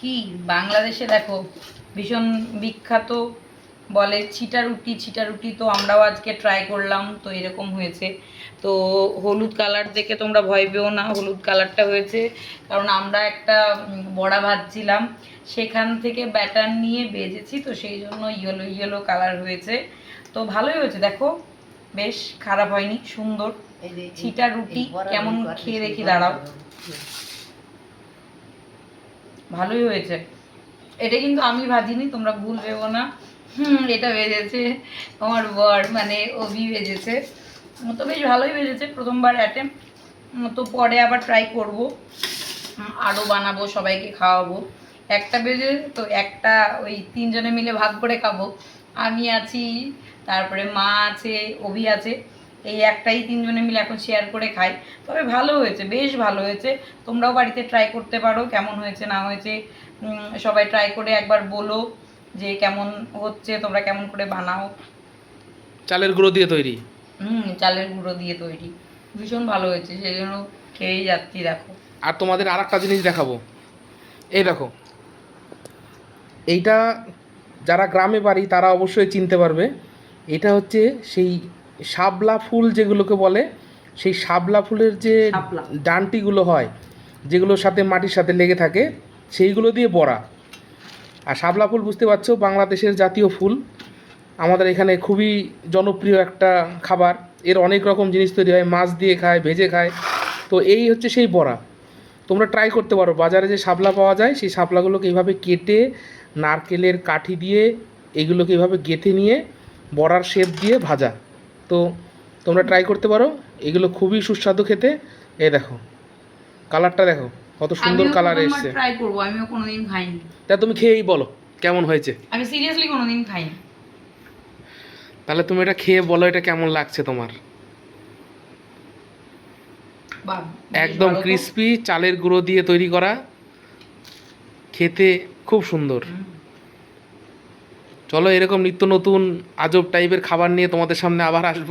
কি? বাংলাদেশে দেখো ভীষণ বিখ্যাত বলে ছিটা রুটি ছিটা রুটি তো আমরাও আজকে ট্রাই করলাম তো এরকম হয়েছে। তো হলুদ কালার দেখে তোমরা ভয় পেও না হলুদ কালারটা হয়েছে। কারণ আমরা একটা বড়া ভাজছিলাম সেখান থেকে ব্যাটার নিয়ে বেজেছি তো সেই জন্য ইয়েলো ইয়েলো কালার হয়েছে। তো ভালোই হয়েছে দেখো বেশ খারাপ হয়নি সুন্দর। ছিটা রুটি কেমন খেয়ে দেখি দাঁড়াও। ভালোই হয়েছে। এটা কিন্তু আমি ভাজিনি, তোমরা ভুল ভেবো না। হুম, এটা ভেজেছে আমার বর মানে অভি ভেজেছে। তো বেশ ভালোই ভেজেছে প্রথমবার অ্যাটেম্প তো পরে আবার ট্রাই করব। আরও বানাবো, সবাইকে খাওয়াবো। একটা ভেজে তো একটা ওই তিনজনে মিলে ভাগ করে খাব। আমি আছি, তারপরে মা আছে, অভি আছে। এই একটাই তিনজনে মিলে এখন শেয়ার করে খাই। তবে ভালো হয়েছে বেশ ভালো হয়েছে। তোমরাও বাড়িতে ট্রাই করতে পারো কেমন হয়েছে না হয়েছে। সবাই ট্রাই করে একবার বলো যে কেমন হচ্ছে তোমরা কেমন করে বানাও। চালের গুঁড়ো দিয়ে তৈরি? হুম চালের গুঁড়ো দিয়ে তৈরি। ভীষণ ভালো হয়েছে সেই জন্য খেয়েই যাচ্ছি দেখো। আর তোমাদের আর একটা জিনিস দেখাবো। এই দেখো। এইটা যারা গ্রামে বাড়ি তারা অবশ্যই চিনতে পারবে। এটা হচ্ছে সেই শাপলা ফুল যেগুলোকে বলে সেই শাপলা ফুলের যে। ডান্টিগুলো হয় যেগুলোর সাথে মাটির সাথে লেগে থাকে সেইগুলো দিয়ে বড়া। আর শাপলা ফুল বুঝতে পারছ বাংলাদেশের জাতীয় ফুল। আমাদের এখানে খুবই জনপ্রিয় একটা খাবার। এর অনেক রকম জিনিস তৈরি হয় মাছ দিয়ে খায় ভেজে খায়। তো এই হচ্ছে সেই বড়া। তোমরা ট্রাই করতে পারো। বাজারে যে শাপলা পাওয়া যায় সেই শাপলাগুলোকে এইভাবে কেটে নারকেলের কাঠি দিয়ে এগুলোকে এইভাবে গেঁথে নিয়ে বড়ার শেপ দিয়ে ভাজা। তো তোমরা ট্রাই করতে পারো। এগুলো খুবই সুস্বাদু খেতে। এ দেখো কালারটা দেখো কত সুন্দর কালার এসছে। ট্রাই করব আমিও কোনোদিন খাইনি। তা তুমি খেয়েই বলো কেমন হয়েছে? আমি সিরিয়াসলি কোনোদিন খাইনি। তাহলে তুমি এটা খেয়ে বলো এটা কেমন লাগছে তোমার? বাহ একদম ক্রিস্পি চালের গুঁড়ো দিয়ে তৈরি করা। খেতে খুব সুন্দর। চলো এরকম নিত্য নতুন আজব টাইপের খাবার নিয়ে তোমাদের সামনে আবার আসব।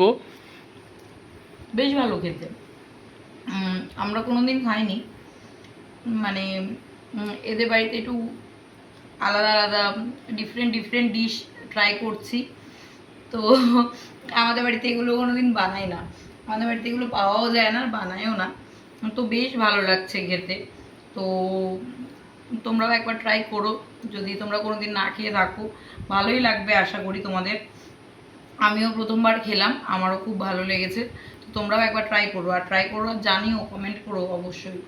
বেশ ভালো খেতে। আমরা কোনোদিন খাইনি। মানে এদের বাড়িতে একটু আলাদা আলাদা ডিফারেন্ট ডিফারেন্ট ডিশ ট্রাই করছি। তো আমাদের বাড়িতে এগুলো কোনোদিন বানাই না। আমাদের বাড়িতে এগুলো পাওয়াও যায় না আর বানায়ও না। তো বেশ ভালো লাগছে খেতে। তো তোমরাও একবার ট্রাই করো। যদি তোমরা কোনো দিন না খেয়ে থাকো, ভালোই লাগবে আশা করি তোমাদের। আমিও প্রথমবার খেলাম, আমারও খুব ভালো লেগেছে। তো তোমরাও একবার ট্রাই করো, আর ট্রাই করো জানিও কমেন্ট করো অবশ্যই।